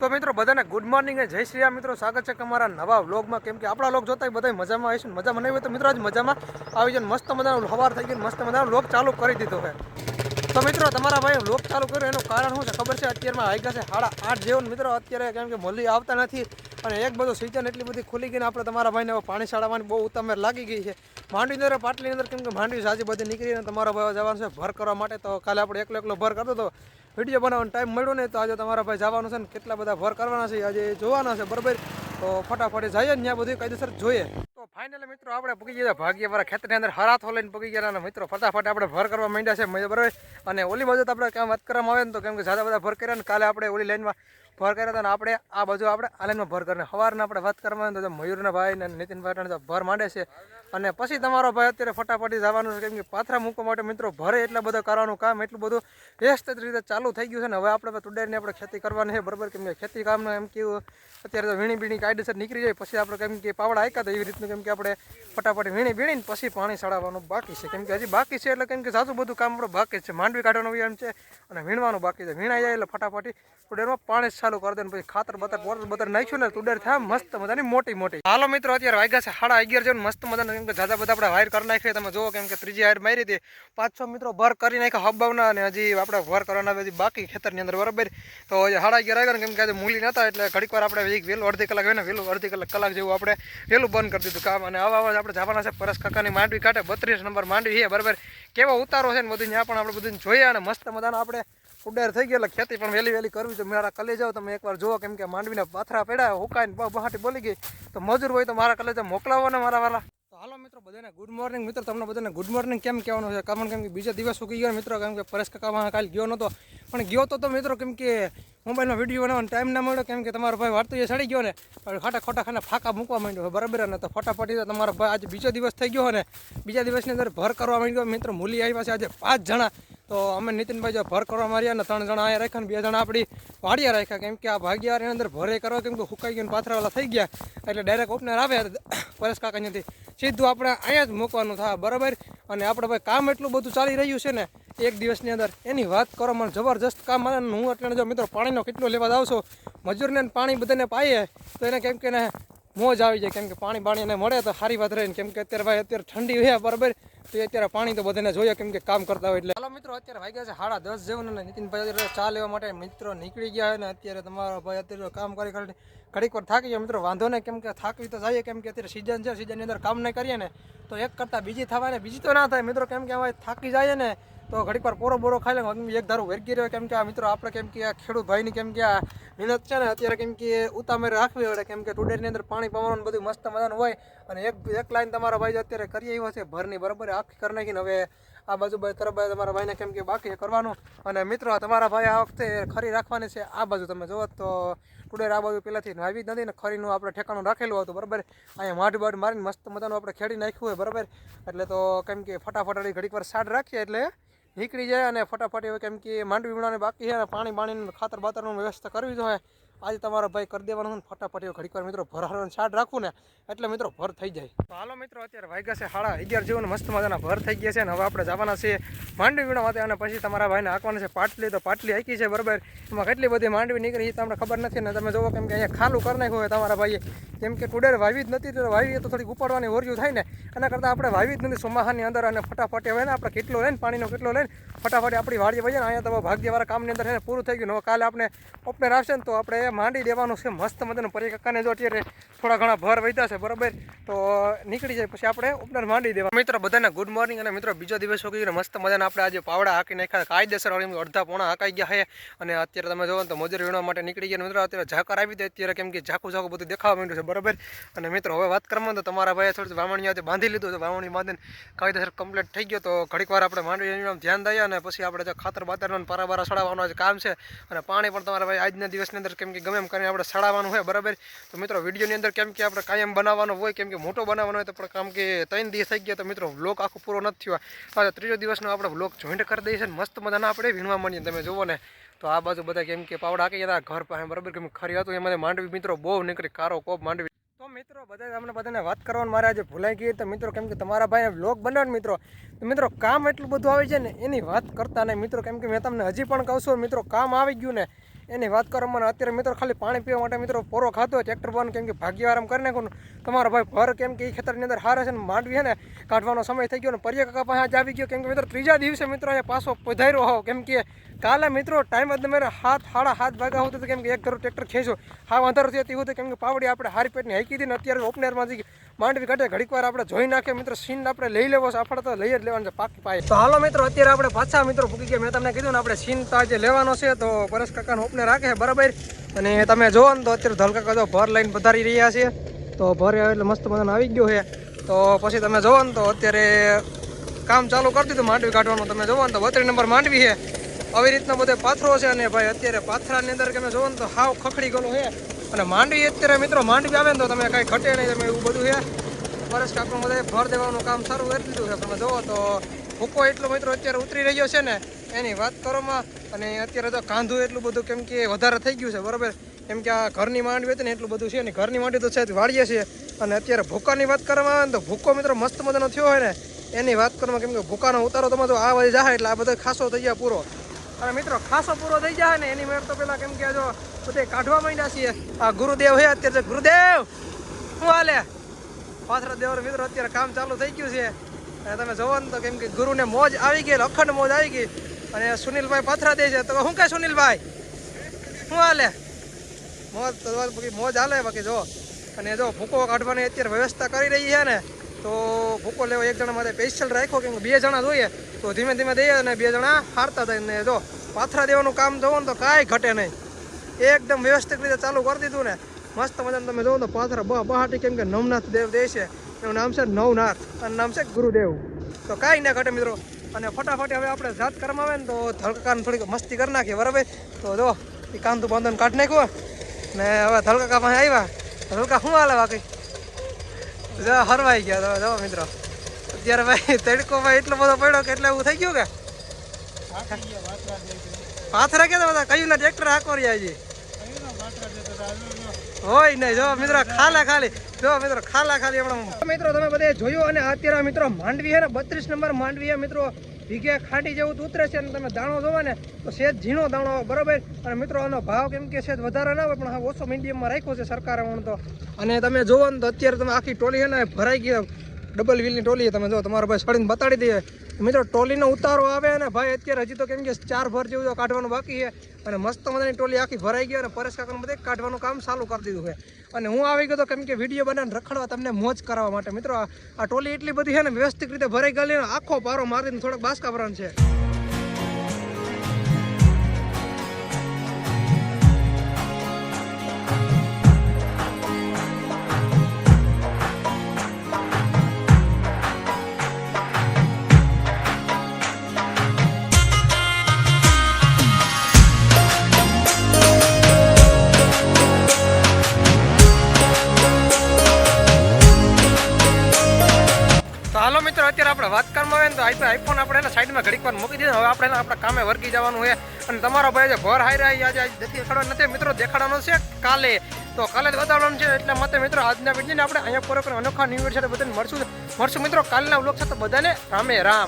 તો મિત્રો, બધાને ગુડ મોર્નિંગ જય શ્રી રામ. મિત્રો, સ્વાગત છે તમારા નવા વ્લોગમાં કેમ કે આપણા લોક જોતા બધા મજામાં આવીશું મજામાં નહીં તો મિત્રો આજ મજામાં આવી જાય મસ્ત મજાનો હવાર થઈ ગયો મસ્ત મજાનો લોક ચાલુ કરી દીધો છે. તો મિત્રો, તમારા ભાઈ લોક ચાલુ કર્યો એનું કારણ શું છે? ખબર છે? અત્યારમાં વાગ્યા છે સાડા આઠ જેવું મિત્રો, અત્યારે કેમ કે મોલી આવતા નથી અને એક બધું સિઝન એટલી બધી ખુલી ગઈ ને આપણે તમારા ભાઈને પાણી સાળવાની બહુ ઉતામેર લાગી ગઈ છે. માંડવી અંદર પાટલી અંદર કેમ કે માંડવી સાજી બધી નીકળીને તમારા ભાઈ જવાનું છે ભર કરવા માટે. તો કાલે આપણે એકલો એકલો ભર કરતો હતો. વીડિયો બનાવવાનો ટાઈમ મળ્યો નહીં તો આજે તમારા ભાઈ જવાનું છે ને કેટલા બધા ભર કરવાના છે, આજે જોવાના છે, બરાબર? તો ફટાફટ જઈએ ને ત્યાં બધું કાયદેસર જોઈએ. તો ફાઇનલી મિત્રો આપણે પગી ગયા ભાગ્ય વાળા ખેતરની અંદર, હરાથો લઈને પગી ગયા અને મિત્રો ફટાફટ આપણે ભર કરવા માંડ્યા છે, બરાબર? અને ઓલી બાજુ આપણે કામ વાત કરવામાં આવે ને તો કેમ કે જ્યાદા બધા ભર કર્યા ને કાલે આપણે ઓલી લાઈનમાં ભર કર્યા હતા અને આપણે આ બાજુ આપણે આ ભર કરીને સવારના આપણે વાત કરવામાં તો મયુરના ભાઈ ને નીતિનભાઈ તો ભર માંડે છે. અને પછી તમારો ભાઈ અત્યારે ફટાફટી જવાનું છે, કેમ કે પાથરા મૂકવા માટે મિત્રો ભરે એટલા બધા કરવાનું કામ, એટલું બધું વ્યસ્ત રીતે ચાલુ થઈ ગયું છે ને. હવે આપણે તુડાઈને આપણે ખેતી કરવાની છે, બરાબર? કેમ કે ખેતી કામનું એમ કેવું અત્યારે તો વીણી બીણી કાયદેસર નીકળી જાય. પછી આપણે કેમ કે પાવડા આયકા તો એવી રીતનું, કેમ કે આપણે ફટાફટ વીણી બીણીને પછી પાણી ચડાવવાનું બાકી છે. કેમ કે હજી બાકી છે, એટલે કેમ કે સાચું બધું કામ આપણું બાકી છે. માંડવી કાઢવાનું એમ છે અને વીણવાનું બાકી છે. વીણાઈ જાય એટલે ફટાફટી તુડેરમાં પાણી ચાલુ કરી દે ને પછી ખાતર બતર પોટર બતર નાખ્યું ને તુડર થાય મસ્ત મજાની મોટી મોટી. હાલો મિત્રો, અત્યારે વાગ્યા છે સાડા અગિયાર જેવું મસ્ત મજાના કેમ કે જાજા બધા આપણે વાયર કરી નાખીએ તમે જુઓ કેમ કે ત્રીજી વાયર મારી હતી. પાંચ છ મિત્રો ભર કરી નાખ્યા હબાવના અને હજી આપણે ભર કરવાના હજી બાકી ખેતરની અંદર, બરાબર? તો હજી સાડા અગિયાર આવ્યા ને કેમ કે આજે મૂલી નતા, એટલે ઘડીક વાર આપણે એક વહેલું અડધી કલાક હોય ને, વહેલું અડધી કલાક કલાક જેવું આપણે વહેલું બંધ કરી દીધું કામ. અને આવા આપણે જવાના છે પરસ કાકાની માંડવી કાઢે બત્રીસ નંબર માંડવી છે, બરાબર? કેવો ઉતારો છે ને બધું ત્યાં પણ આપણે બધું જોઈએ અને મસ્ત મજાનો આપણે ઉડેર થઈ ગયો, એટલે ખેતી પણ વહેલી વહેલી કરવી તો મારા કલે જાઓ તમે એકવાર જુઓ, કેમ કે માંડવીના પાથરા પડ્યા, હુકાઈને બહાટી બોલી ગઈ. તો મજૂર હોય તો મારા કલેજા મોકલાવો ને મારા વાલા. હાલો મિત્રો, બધાને ગુડ મોર્નિંગ મિત્રો, તમને બધાને ગુડ મોર્નિંગ કેમ કહેવાનું છે? કારણ કેમ કે બીજા દિવસ ઉગી ગયો મિત્રો કેમ કે પરેશ કાકામાં કાલે ગયો નહોતો પણ ગયો તો તો મિત્રો, કેમ કે મોબાઈલમાં વીડિયો બનાવવાનો ટાઈમ ના મળ્યો, કેમ કે તમારો ભાઈ વાર્તો એ સડી ગયો ને. ખાટા ખોટા ખાના ફાંકા મૂકવા માંડ્યો બરાબર? ને તો ફટાફટી તમારો ભાઈ આજે બીજો દિવસ થઈ ગયો ને. બીજા દિવસની અંદર ભર કરવા માંડ્યો. મિત્રો, મૂલી આવ્યા છે આજે પાંચ જણા. તો અમે નીતિનભાઈ જો ભર કરવા માર્યા ને ત્રણ જણા અહીંયા રાખ્યા ને બે જણા આપણી વાડિયા રાખ્યા. કેમ કે આ ભાગ્યા એની અંદર ભરે કરવા કેમ કે હુકાઈ ગયું પાથરાવાલા થઈ ગયા. એટલે ડાયરેક્ટ ઓપનર આવે પરેશ કાકાની સીધું આપણે અહીંયા જ મૂકવાનું થાય, બરાબર? અને આપણે ભાઈ કામ એટલું બધું ચાલી રહ્યું છે ને, એક દિવસની અંદર. એની વાત કરો, મને જબરજસ્ત કામ આવે ને હું એટલે જો મિત્રો પાણીનો કેટલો લેવા આવશો મજૂરને પાણી બધાને પાઈએ, તો એને કેમ કે મોજ આવી જાય. કેમ કે પાણી બાણી એને મળે તો સારી વાત રહે કેમ કે અત્યારે ભાઈ અત્યારે ઠંડી હોય બરાબર? તો અત્યારે પાણી તો બધાને જોઈએ કેમ કે કામ કરતા હોય એટલે. ચાલો મિત્રો, અત્યારે વાગ્યા છે સાડા દસ જેવું ને નીતિનભાઈ અત્યારે ચા લેવા માટે મિત્રો નીકળી ગયા હોય ને. અત્યારે તમારા ભાઈ અત્યારે કામ કરી ઘડીક વાર થાકી જાય મિત્રો, વાંધો નહીં. કેમ કે થાકવી તો જઈએ કેમ કે અત્યારે સિઝન છે. સિઝનની અંદર કામ નહીં કરીએ ને, તો એક કરતાં બીજી થવાય ને, બીજી તો ના થાય. મિત્રો, કેમ કે હવે થાકી જાય ને તો ઘડીક વાર પોરો બોરો ખાઈ લે એક ધારું વેરગી રહ્યો. કેમ કે આ મિત્રો આપણે કેમ કે આ ખેડૂત ભાઈની કેમ કે આ મહેનત છે ને, અત્યારે કેમ કે ઉતામેર રાખવી પડે. કેમ કે ટુડેરની અંદર પાણી પવાનું બધું મસ્ત મજાનું હોય અને એક એક લાઈન તમારા ભાઈ અત્યારે કરી આવ્યો છે, ભરની બરાબર આખી કરી નાખીને હવે આ બાજુ ભાઈ તરફ તમારા ભાઈને કેમ કે બાકી કરવાનું. અને મિત્રો, તમારા ભાઈ આ વખતે ખરી રાખવાની છે આ બાજુ તમે જોવો તો ટુડેર આ બાજુ પહેલાંથી આવી જ નથી ને, ખરીનું આપણે ઠેકાણું રાખેલું હતું, બરાબર? અહીંયા માઢ બાઢ મારીને મસ્ત મજાનું આપણે ખેડી નાખ્યું હોય, બરાબર? એટલે તો કેમ કે ફટાફટ ઘડીક વાર સાડ રાખીએ એટલે નીકળી જાય અને ફટાફટ એવું કેમ કે માંડવી વીણાને બાકી છે અને પાણી બાણીને ખાતર બાતરનું વ્યવસ્થા કરવી જોઈએ. આજે તમારો ભાઈ કરી દેવાનું ને ફટાફટ એવું ઘડીકવાર મિત્રો ભરાવાનું સાડ રાખું ને એટલે મિત્રો ભર થઈ જાય. તો હાલો મિત્રો, અત્યારે વાગ્યા છે સાડા અગિયાર જેવું મસ્ત મજાના ભર થઈ ગયા છે ને હવે આપણે જવાના છે માંડવી વીણા માટે અને પછી તમારા ભાઈને હાંકવાના છે પાટલી. તો પાટલી આંકી છે બરાબર. એમાં કેટલી બધી માંડવી નીકળી એ તમને ખબર નથી ને તમે જોવો કેમ કે અહીંયા ખાલું કરી નાખ્યું હોય તમારા ભાઈએ. કેમ કે ટુડેર વાવી જ નથી, તો વાવી તો થોડીક ઉપાડવાની ઓરિયું થાય ને. એના કરતાં આપણે વાવી જ નથી ચોમાસાની અંદર અને ફટાફટ હવે ને આપણે કેટલો લઈને, પાણીનો કેટલો લઈને, ફટાફટ આપણી વાડી વહીએ ને, અહીંયા તો ભાગ્યવાળા કામની અંદર એને પૂરું થઈ ગયું. કાલે આપણે ઓપનર આવશે ને, તો આપણે માંડી દેવાનું છે, મસ્ત મજાનું પરી કાકાને જો અત્યારે થોડા ઘણા ભર વધ્યા છે, બરાબર? તો નીકળી જાય, પછી આપણે ઓપનર માંડી દેવા. મિત્રો, બધાને ગુડ મોર્નિંગ અને મિત્રો, બીજો દિવસ હોઈ ગયો મસ્ત મજાના આપણે આજે પાવડા હાકી નાખ્યા કાયદેસર અડધા પોણા હાકાઈ ગયા છે. અને અત્યારે તમે જોવો તો મજૂરી વીણવા માટે નીકળી ગયા મિત્રો, અત્યારે ઝાકર આવી દે અત્યારે કેમ કે ઝાકું ઝાકું બધું દેખાવા માંડ્યું છે. બરાબર? અને મિત્રો, હવે વાત કરવામાં તો તમારા ભાઈએ થોડું વાવણી આજે બાંધી લીધું તો વાવણી બાંધીને કાયદેસર કમ્પ્લીટ થઈ ગયો તો ઘડીક વાર આપણે માંડવી ધ્યાન દઈએ અને પછી આપણે જે ખાતર બાતરનું પારા બારા સડાવવાનું આજે કામ છે. અને પાણી પણ તમારા ભાઈ આજના દિવસની અંદર કેમ કે ગમે એમ કરીને આપણે સડાવવાનું હોય, બરાબર? તો મિત્રો, વિડીયોની અંદર કેમ કે આપણે કાયમ બનાવવાનો હોય, કેમ કે મોટો બનાવવાનો હોય તો પણ કામ કે ત્રણ દિવસ થઈ ગયા તો મિત્રો, વ્લોગ આખો પૂરો નથી થયો. હવે ત્રીજો દિવસનો આપણે વ્લોગ જોઈન્ટ કરી દઈએ છીએ મસ્ત મજાના આપણે વીણવા માંડીએ. તમે જુઓ ને તો આ બાજુ બધા કેમ કે પાવડા હાકી હતા. ઘર પાસે બરાબર કેમ ખરી હતું એમાં માંડવી મિત્રો બહુ નીકળી. કારો કોપ માંડવી. તો મિત્રો બધા અમને બધાને વાત કરવાનું મારે આજે ભૂલાઈ ગઈ તો મિત્રો કેમ કે તમારા ભાઈ બ્લોગ બનાવે મિત્રો. તો મિત્રો કામ એટલું બધું આવે છે ને એની વાત કરતા નહીં. મિત્રો કેમ કે મેં તમને હજી પણ કહું છું, મિત્રો કામ આવી ગયું ને એની વાત કરો, મને અત્યારે મિત્રો ખાલી પાણી પીવા માટે મિત્રો પોરો ખાતો હોય ટ્રેક્ટર પર કેમ કે ભાગ્ય આરામ કરી નાખું તમારો ભાઈ ભર કેમ કે એ ખેતરની અંદર હારે છે ને માંડવી છે ને, કાઢવાનો સમય થઈ ગયો ને પર્યા કાકા પાસે આજે આવી ગયો. કેમ કે મિત્રો ત્રીજા દિવસે મિત્રો અહીંયા પાછો પધાર્યો હોવ. કેમ કે કાલે મિત્રો ટાઈમ જ મેરે હાથ હાડા હાથ ભાગા હોતો કેમ કે એક ઘર ટ્રેક્ટર ખેંચો હા અંધારો થયો તેવું કેમ કે પાવડી આપણે હારી પેટની હાઈકી હતી ને, અત્યારે ઓપનરમાં જઈ માંડવી કાઢે, ઘડીક વાર આપણે જોઈ નાખીએ મિત્રો, સીન આપણે લઈ લેવો છે. આપણે તો લઈ જ લેવાનું છે, પાકી પાય. તો હાલો મિત્રો, અત્યારે આપણે પાછા, મિત્રો, ભૂકી ગયા. મેં તમને કીધું ને, આપણે સીન તો આજે લેવાનો છે, તો પરેશ કાકાનો ઓપને રાખે, બરાબર? અને તમે જોવો ને તો અત્યારે ધલ કાકા તો ભર લઈને પધારી રહ્યા છે. તો ભર એટલે મસ્ત મજાનો આવી ગયો છે. તો પછી તમે જોવો ને તો અત્યારે કામ ચાલુ કરી દીધું માંડવી કાઢવાનું. તમે જોવો ને તો બત્રીસ નંબર માંડવી છે. આવી રીતના બધે પાથરો છે અને ભાઈ, અત્યારે પાથરાની અંદર તમે જોવો ને તો હાવ ખખડી ગયેલો છે. અને માંડવી અત્યારે મિત્રો, માંડવી આવે ને તો તમે કાંઈ ઘટે નહીં તમે એવું બધું છે. વર્ષ કાપનું બધે ભર દેવાનું કામ સારું કરી દીધું છે. તમે જોવો તો ભૂકો એટલો મિત્રો અત્યારે ઉતરી રહ્યો છે ને, એની વાત કરોમાં, અને અત્યારે તો કાંધું એટલું બધું કેમ કે વધારે થઈ ગયું છે, બરાબર? કેમ કે આ ઘરની માંડવી હતી ને એટલું બધું છે ને ઘરની માંડવી તો છે વાળીએ છીએ. અને અત્યારે ભૂકાની વાત કરવામાં આવે ને તો ભૂકો મિત્રો મસ્ત મજાનો થયો હોય ને, એની વાત કરવામાં કેમ કે ભૂકાનો ઉતારો તમે જો આ વધી જાય એટલે આ બધો ખાસો થઈ જાય પૂરો. અને મિત્રો, ખાસો પૂરો થઈ જાય ને એની મેળ તો પેલા કેમ કે જો બધે કાઢવા માંડ્યા છીએ. આ ગુરુદેવ છે, અત્યારે ગુરુદેવ! શું હાલે? પાથરા દેવર, મિત્રો, અત્યારે કામ ચાલુ થઈ ગયું છે. અને તમે જોવો ને તો કેમ કે ગુરુને મોજ આવી ગઈ અખંડ મોજ આવી ગઈ. અને સુનિલભાઈ પાથરા દે છે. તો શું કહે સુનિલભાઈ? શું હાલે? મોજ મોજ હાલે બાકી, જો. અને જો ભૂકો કાઢવાની અત્યારે વ્યવસ્થા કરી રહી છે ને તો ભૂકો લેવો, એક જણા માટે સ્પેશિયલ રાખ્યો કેમ કે બે જણા જોઈએ. તો ધીમે ધીમે દઈએ અને બે જણા હારતા થાય ને જો, પાથરા દેવાનું કામ જોવો ને તો કાંઈ ઘટે નહીં. એકદમ વ્યવસ્થિત રીતે ચાલુ કરી દીધું ને. મસ્ત મજાનું તમે જોવો તો પાથરા બહ બહાટી કેમ કે નવનાથ દેવ દે છે. એનું નામ છે નવનાથ અને નામ છે ગુરુદેવ. તો કાંઈ ના ઘટે મિત્રો. અને ફટાફટ હવે આપણે જાત કરવામાં આવે ને તો ધલકાને થોડીક મસ્તી કરી નાખીએ, બરાબર? તો જો એ કાંતું બાંધન કાઢી નાખ્યું ને હવે ધલકાકા પાસે આવ્યા. ધલકા શું હાલે બાકી? જો, હરવાઈ ગયા. તમે જો મિત્રો. અત્યારે ભાઈ તડકો ભાઈ એટલો બધો પડ્યો કે એટલે એવું થઈ ગયું કે? પાથરા કે બધા કયું ના ટ્રેક્ટર હાકો રહ્યા છે. નહીં જો મિત્રો, ખાલા ખાલી. જો મિત્રો, ખાલા ખાલી હમણાં મિત્રો, તમે બધે જોયું અને અત્યારે મિત્રો માંડવી છે ને, બત્રીસ નંબર માંડવી મિત્રો. વીઘે ખાંડી જેવું તો ઉતરે છે અને તમે દાણો જોવો ને, તો સેજ ઝીણો દાણો બરાબર અને મિત્રો, આનો ભાવ કેમ કે સેજ વધારે ના હોય, પણ હા, ઓછો મીડિયમમાં રાખ્યો છે સરકારે હું તો અને તમે જોવો ને તો અત્યારે તમે આખી ટોલી છે ને, ભરાઈ ગઈ, ડબલ વ્હીલની ટોલી. તમે જો, તમારો ભાઈ સડીને બતાડી દઈએ મિત્રો, ટોલીનો ઉતારો આવે અને ભાઈ, અત્યારે હજી તો કેમ કે ચાર ભર જેવું તો કાઢવાનું બાકી છે. અને મસ્ત મજાની ટોલી આખી ભરાઈ ગઈ અને પરેશ કાકાનું બધે કાઢવાનું કામ ચાલુ કરી દીધું છે. અને હું આવી ગયો તો કેમ કે વીડિયો બનાવીને રખડવા તમને મોજ કરાવવા માટે. મિત્રો, આ ટોલી એટલી બધી છે ને વ્યવસ્થિત રીતે ભરાઈ ગયેલી આખો પારો મારીને થોડોક બાસકા ભરવાનું છે. કરવામાં આવે ને તો આઈપી આઈફોન આપણે એને સાઈડમાં ઘડીક વાર મૂકી દીધો હવે આપણે આપણા કામે વર્ગી જવાનું છે. અને તમારો ભાઈ જે ભર હાઈ રહ્યા આજે આજે દેખાડવા નથી, મિત્રો, દેખાડવાનો છે કાલે. તો કાલે બતાવવાનું છે, એટલા મતે મિત્રો, આજના વિડીયોને આપણે અહીંયા પૂરો અનોખા ન્યૂ યર સાથે બધાને મળશું. મળશું મિત્રો, કાલના વ્લોગ સાથે બધાને રામે રામ.